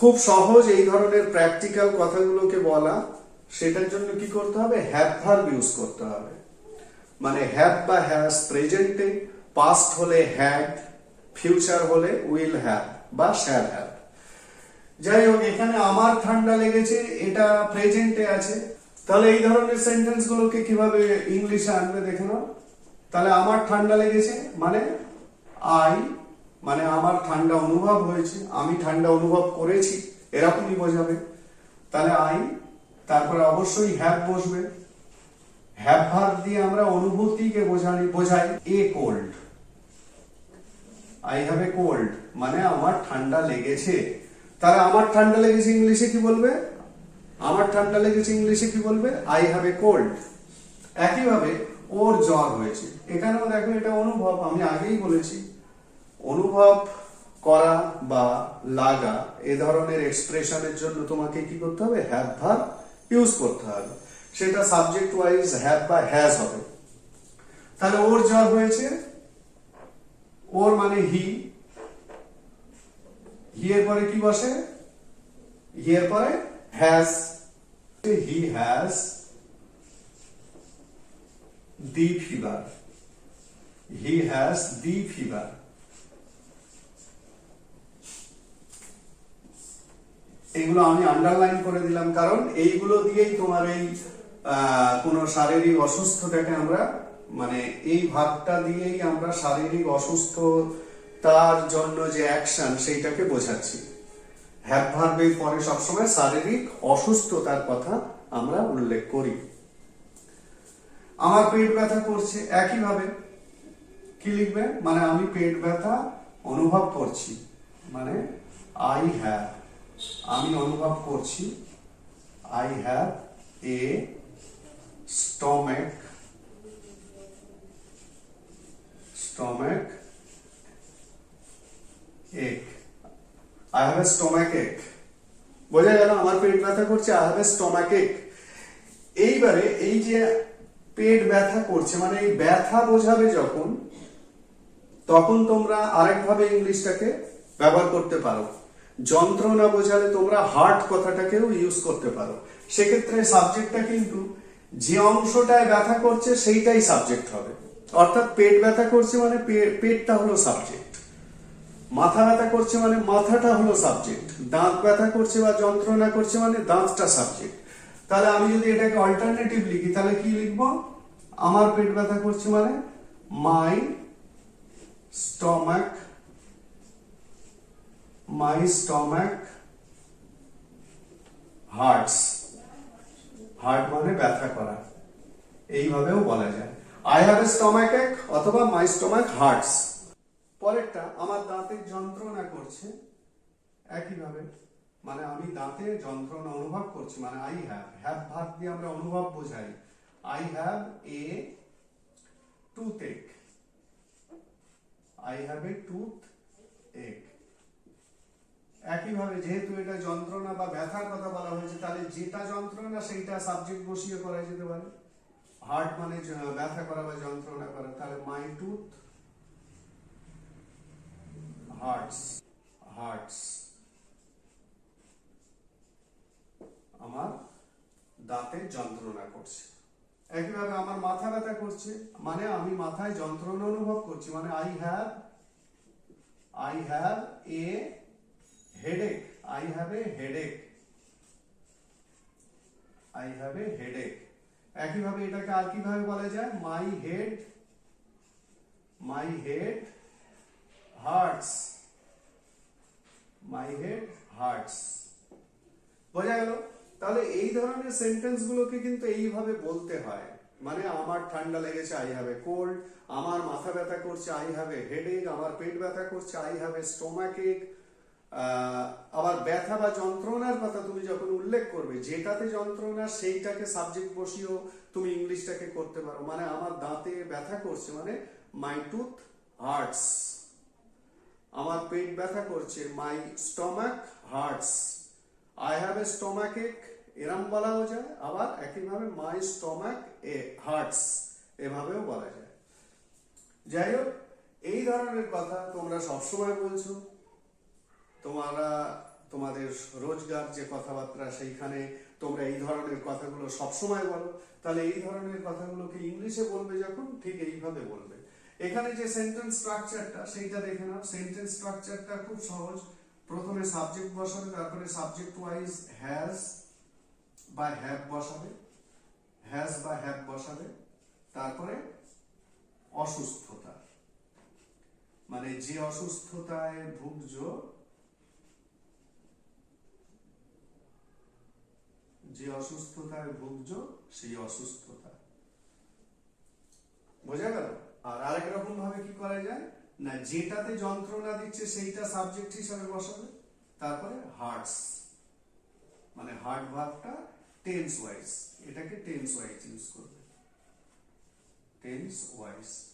খুব সহজ এই ধরনের প্র্যাকটিক্যাল কথাগুলোকে বলা, সেটার জন্য কি করতে হবে? হ্যাভ ভার্ব ইউজ করতে হবে। মানে হ্যাভ বা হ্যাজ প্রেজেন্টে পাস্ট হলে হ্যাড ফিউচার হলে উইল হ্যাভ বা শ্যাল হ্যাভ যাই হোক, এখানে আমার ঠান্ডা লেগেছে, এটা প্রেজেন্টে আছে। তাহলে এই ধরনের সেন্টেন্স গুলোকে কীভাবে ইংলিশে আনবে, দেখে নাও। তাহলে আমার ঠান্ডা লেগেছে মানে আই মানে আমার ঠান্ডা অনুভব হয়েছে, আমি ঠান্ডা অনুভব করেছি, এরকমই বোঝাবে। তাহলে আই তারপরে অবশ্যই হ্যাভ বসবে। হ্যাভ ভার্ব দিয়ে আমরা অনুভূতিকে বোঝাই বোঝাই। A cold I have a cold মানে আমার ঠান্ডা লেগেছে। তাহলে আমার ঠান্ডা লেগেছে ইংলিশে কি বলবে? আমার ঠান্ডা লেগেছে ইংলিশে কি বলবে? আই হ্যাভ এ কোল্ড একইভাবে ওর জ্বর হয়েছে। এখানেও দেখো এটা অনুভব, আমি আগেই বলেছি। অনুভব করা বা লাগা এ ধরনের এক্সপ্রেশনের জন্য তোমাকে কি করতে হবে? হ্যাভ ভার্ব ইউজ করতে হবে। সেটা সাবজেক্ট ওয়াইজ হ্যাভ বা হ্যাজ হবে। তাহলে ওর জ্বর হয়েছে? ওর মানে হি হি এর পরে কি বসে? হি এর পরে has he has the fever he has the fever এগুলো আমি আন্ডারলাইন করে দিলাম, কারণ এইগুলো দিয়েই তোমার এই কোনো শারীরিক অসুস্থটাকে আমরা মানে এই ভাবটা দিয়েই আমরা শারীরিক অসুস্থতার জন্য যে অ্যাকশন সেইটাকে বোঝাচ্ছি। হ্যাভ ভার্বের পরে সবসময় শারীরিক অসুস্থতার কথা আমরা উল্লেখ করি। আমার পেট ব্যথা করছে, একইভাবে। কি লিখবে? মানে আমি পেট ব্যথা অনুভব করছি। মানে আই হ্যাভ আমি অনুভব করছি আই হ্যাভ এ স্টমেক স্টমেক এক আই হ্যাভ এ স্টমেক এক বোঝা গেল আমার পেট ব্যথা করছে আই হ্যাভ এ স্টমেক এক এইবারে এই যে পেট ব্যথা করছে মানে এই ব্যথা বোঝাবে যখন, তখন তোমরা আরেকভাবে ইংলিশটাকে ব্যবহার করতে পারো। যন্ত্রণা বোঝালে তোমরা হার্ট কথাটাকেও ইউজ করতে পারো। সেক্ষেত্রে সাবজেক্টটা কিন্তু যে অংশটায় ব্যথা করছে সেইটাই সাবজেক্ট হবে। অর্থাৎ পেট ব্যথা করছে মানে পেটটা হলো সাবজেক্ট মাথা ব্যথা করছে মানে মাথাটা হলো সাবজেক্ট দাঁত ব্যথা করছে বা যন্ত্রণা করছে মানে দাঁতটা সাবজেক্ট তাহলে আমি যদি এটাকে অল্টারনেটিভ লিখি, তাহলে কি লিখব? আমার পেট ব্যথা করছে মানে my stomach my stomach hurts hurt মানে ব্যথা করা। এইভাবেও বলা যায়। আই হ্যাভ এ স্টমাক এক অথবা মাই স্টমাক হার্টস পরেরটা, আমার দাঁতের যন্ত্রণা করছে। একইভাবে মানে আমি দাঁতে যন্ত্রণা অনুভব করছি মানে আই হ্যাভ হ্যাভ ভাব দিয়ে আমরা অনুভব বোঝাই। I have a toothache I have a toothache একইভাবে যেহেতু এটা যন্ত্রণা বা ব্যথার কথা বলা হয়েছে, তাহলে যেটা যন্ত্রণা সেইটা সাবজেক্ট বসিয়ে করা যেতে পারে। হার্ট মানে ব্যথা করা বা যন্ত্রণা করা, তাহলে মাই টুথ হার্টস হার্টস আমার দাঁতে যন্ত্রণা করছে। একইভাবে আমার মাথা ব্যথা করছে মানে আমি মাথায় যন্ত্রণা অনুভব করছি মানে I have I have a headache I have a headache I have a headache একইভাবে এটাকে আর কীভাবে বলা যায়? My head my head hurts my head hurts বোঝা গেল? তাহলে এই ধরনের সেন্টেন্স গুলোকে কিন্তু এইভাবে বলতে হয়। মানে আমার ঠান্ডা লেগেছে আই হ্যাভ এ কোল্ড আমার মাথা ব্যথা করছে আই হ্যাভ এ হেডেক আমার পেট ব্যথা করছে আই হ্যাভ এ স্টোমাক এক আবার ব্যথা বা যন্ত্রণার কথা তুমি যখন উল্লেখ করবে, যেটাতে যন্ত্রণা সেইটাকে সাবজেক্ট বসিয়েও তুমি ইংলিশটাকে করতে পারো। মানে আমার দাঁতে ব্যথা করছে মানে মাই টুথ হার্টস আমার পেট ব্যথা করছে my stomach hurts I have a stomachache এরম বলাও যায়, আবার একইভাবে মাই স্টমাক এ হার্টস এভাবেও বলা যায়। যাই হোক, এই ধরনের কথা তোমরা সবসময় বলছো। তোমরা, তোমাদের রোজগার যে কথাবার্তা সেইখানে তোমরা এই ধরনের কথাগুলো সবসময় বলো। তাহলে এই ধরনের কথাগুলোকে ইংলিশে বলবে যখন, ঠিক এইভাবে বলবে। এখানে যে সেন্টেন্স স্ট্রাকচারটা সেইটা দেখে নাও। সেন্টেন্স স্ট্রাকচারটা খুব সহজ। প্রথমে সাবজেক্ট বসাবে, তারপরে সাবজেক্ট ওয়াইজ হ্যাজ বা হ্যাভ বসাবে হ্যাজ বা হ্যাভ বসাবে, তারপরে অসুস্থতা। মানে যে অসুস্থতায় ভুগছ যে অসুস্থতায় ভুগছ সেই অসুস্থতা। বোঝা গেল? আর আরেক রকম ভাবে কি করা যায়? না, যেটাতে যন্ত্রণা দিচ্ছে, সেইটা সাবজেক্ট হিসাবে বসাবে। তারপরে হার্টস মানে হার্ট ভাবটা টেন্স ওয়াইজ এটাকে টেন্স ওয়াইজ ইউজ করবে। টেন্স ওয়াইজ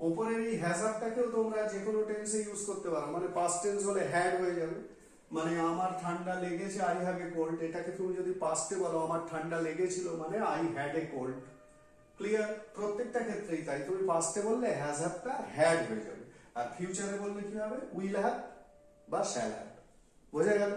ওপরের এই হ্যাজারটাকেও তোমরা যে কোনো টেন্সে ইউজ করতে পারো। মানে পাস্ট টেন্স হলে হ্যাড হয়ে যাবে। মানে আমার ঠান্ডা লেগেছে আই হ্যাভ এ কোল্ড এটাকে তুমি যদি পাস্টে বলো, আমার ঠান্ডা লেগেছিল মানে I had a cold clear প্রত্যেকটা ক্ষেত্রেই তাই। তুমি পাস্টে বললে হ্যাজ হ্যাভটা হ্যাড হয়ে যাবে। আর ফিউচারে বললে কি হবে? উইল হ্যাভ বা শ্যাল হ্যাভ বোঝা গেল?